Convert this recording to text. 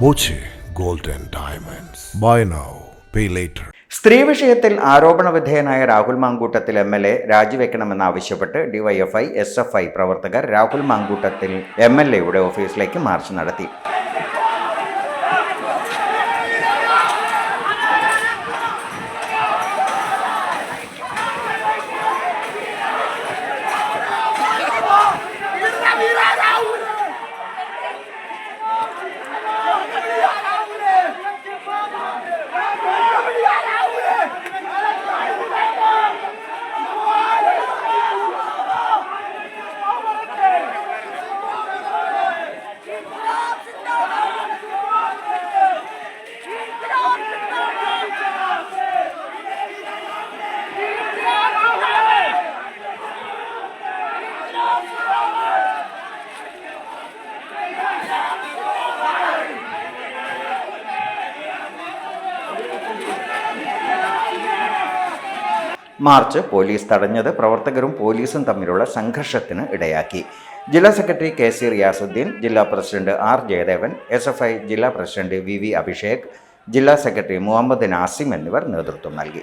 Boche gold diamonds buy now pay later. സ്ത്രീ വിഷയത്തിൽ ആരോപണ വിധേയനായ Rahul Mankoottathil M L A രാജിവെക്കണമെന്നാവശ്യപ്പെട്ട് DYFI S F I പ്രവർത്തകർ Rahul Mamkootathil M L എയുടെ ഓഫീസിലേക്ക് മാർച്ച് നടത്തി മാർച്ച് പോലീസ് തടഞ്ഞത് പ്രവർത്തകരും പോലീസും തമ്മിലുള്ള സംഘർഷത്തിന് ഇടയാക്കി. ജില്ലാ സെക്രട്ടറി കെ സി റിയാസുദ്ദീൻ ജില്ലാ president R Jayadevan S F I ജില്ലാ പ്രസിഡന്റ് വി വി അഭിഷേക് ജില്ലാ സെക്രട്ടറി മുഹമ്മദ് നാസിം എന്നിവർ നേതൃത്വം നൽകി.